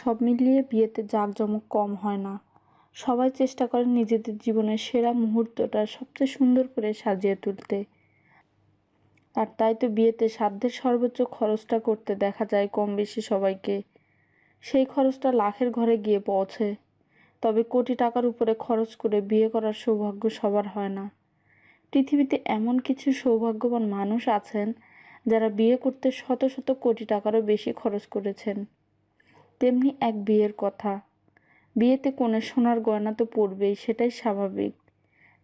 সব মিলিয়ে বিয়েতে জাঁকজমক কম হয় না। সবাই চেষ্টা করে নিজেদের জীবনের সেরা মুহূর্তটা সবচেয়ে সুন্দর করে সাজিয়ে তুলতে। আর তাই তো বিয়েতে সাধ্যের সর্বোচ্চ খরচটা করতে দেখা যায় কম বেশি সবাইকে। সেই খরচটা লাখের ঘরে গিয়ে পৌঁছে। তবে কোটি টাকার উপরে খরচ করে বিয়ে করার সৌভাগ্য সবার হয় না। পৃথিবীতে এমন কিছু সৌভাগ্যবান মানুষ আছেন, যারা বিয়ে করতে শত শত কোটি টাকারও বেশি খরচ করেছেন। তেমনি এক বিয়ের কথা। বিয়েতে কনের সোনার গয়না তো পড়বেই সেটাই স্বাভাবিক।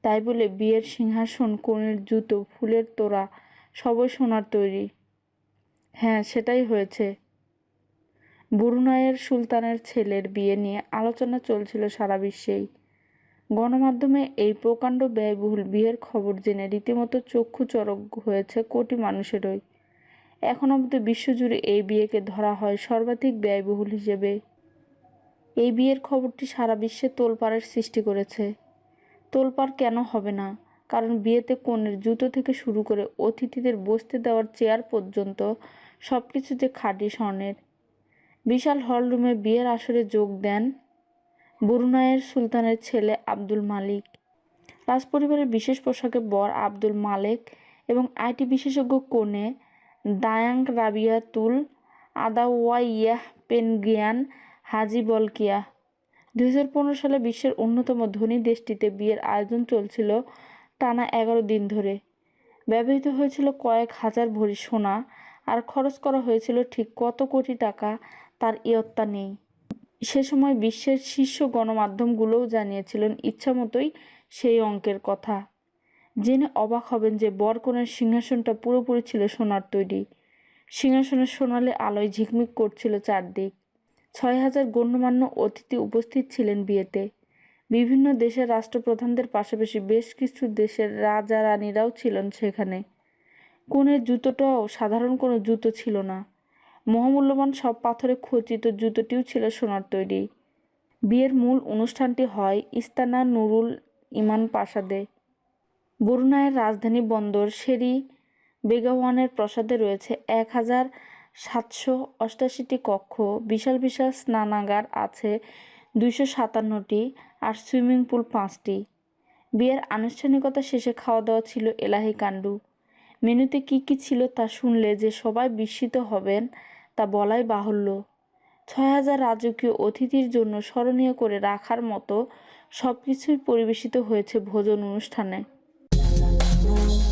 তাই বলে বিয়ের সিংহাসন, কনের জুতো, ফুলের তোড়া, সবই সোনার তৈরি। হ্যাঁ সেটাই হয়েছে। বুরুনাইয়ের সুলতানের ছেলের বিয়ে নিয়ে আলোচনা চলছিল সারা বিশ্বেই। গণমাধ্যমে এই প্রকাণ্ড ব্যয়বহুল বিয়ের খবর জেনে রীতিমতো চক্ষু চরক হয়েছে কোটি মানুষেরই। এখন অবধি বিশ্বজুড়ে এই বিয়েকে ধরা হয় সর্বাধিক ব্যয়বহুল হিসেবে। এই বিয়ের খবরটি সারা বিশ্বে তোলপাড়ের সৃষ্টি করেছে। তোলপাড় কেন হবে না? কারণ বিয়েতে কনের জুতো থেকে শুরু করে অতিথিদের বসতে দেওয়ার চেয়ার পর্যন্ত সব কিছু যে খাঁটি স্বর্ণের। বিশাল হলরুমে বিয়ের আসরে যোগ দেন বুরুনাইয়ের সুলতানের ছেলে আব্দুল মালিক। রাজপরিবারের বিশেষ পোশাকে বর আব্দুল মালেক এবং আইটি বিশেষজ্ঞ কনে দায়াং রাবিয়াতুল আদাওয়াইয়াহ পেনগিয়ান হাজি বলকিয়া। দু হাজার পনেরো সালে বিশ্বের অন্যতম ধনী দেশটিতে বিয়ের আয়োজন চলছিল টানা এগারো দিন ধরে। ব্যবহৃত হয়েছিল কয়েক হাজার ভরি সোনা আর খরচ করা হয়েছিল ঠিক কত কোটি টাকা তার ইয়ত্তা নেই। সে সময় বিশ্বের শীর্ষ গণমাধ্যমগুলোও জানিয়েছিলেন ইচ্ছামতোই সেই অঙ্কের কথা। জেনে অবাক হবেন যে বরকনের সিংহাসনটা পুরোপুরি ছিল সোনার তৈরি। সিংহাসনের সোনালে আলোয় ঝিকমিক করছিল চারদিক। ছয় হাজার গণ্যমান্য অতিথি উপস্থিত ছিলেন বিয়েতে। বিভিন্ন দেশের রাষ্ট্রপ্রধানদের পাশাপাশি বেশ কিছু দেশের রাজা রানীরাও ছিলেন সেখানে। কনের জুতোটাও, সাধারণ কোনো জুতো ছিল না। মহামূল্যবান সব পাথরে খচিত জুতোটিও ছিল সোনার তৈরি। বিয়ের মূল অনুষ্ঠানটি হয় ইস্তানা নুরুল ইমান প্রাসাদে বরুণায়ের রাজধানী বন্দর শেরি বেগাওয়ানের প্রাসাদে রয়েছে এক হাজার সাতশো অষ্টাশিটি কক্ষ। বিশাল বিশাল স্নানাগার আছে দুইশো সাতান্নটি আর সুইমিং পুল পাঁচটি। বিয়ের আনুষ্ঠানিকতা শেষে খাওয়া দাওয়া ছিল এলাহি কাণ্ডু। মেনুতে কি কি ছিল তা শুনলে যে সবাই বিস্মিত হবেন তা বলাই বাহুল্য। ছয় হাজার রাজকীয় অতিথির জন্য স্মরণীয় করে রাখার মতো সব কিছুই পরিবেশিত হয়েছে ভোজন অনুষ্ঠানে। Thank you.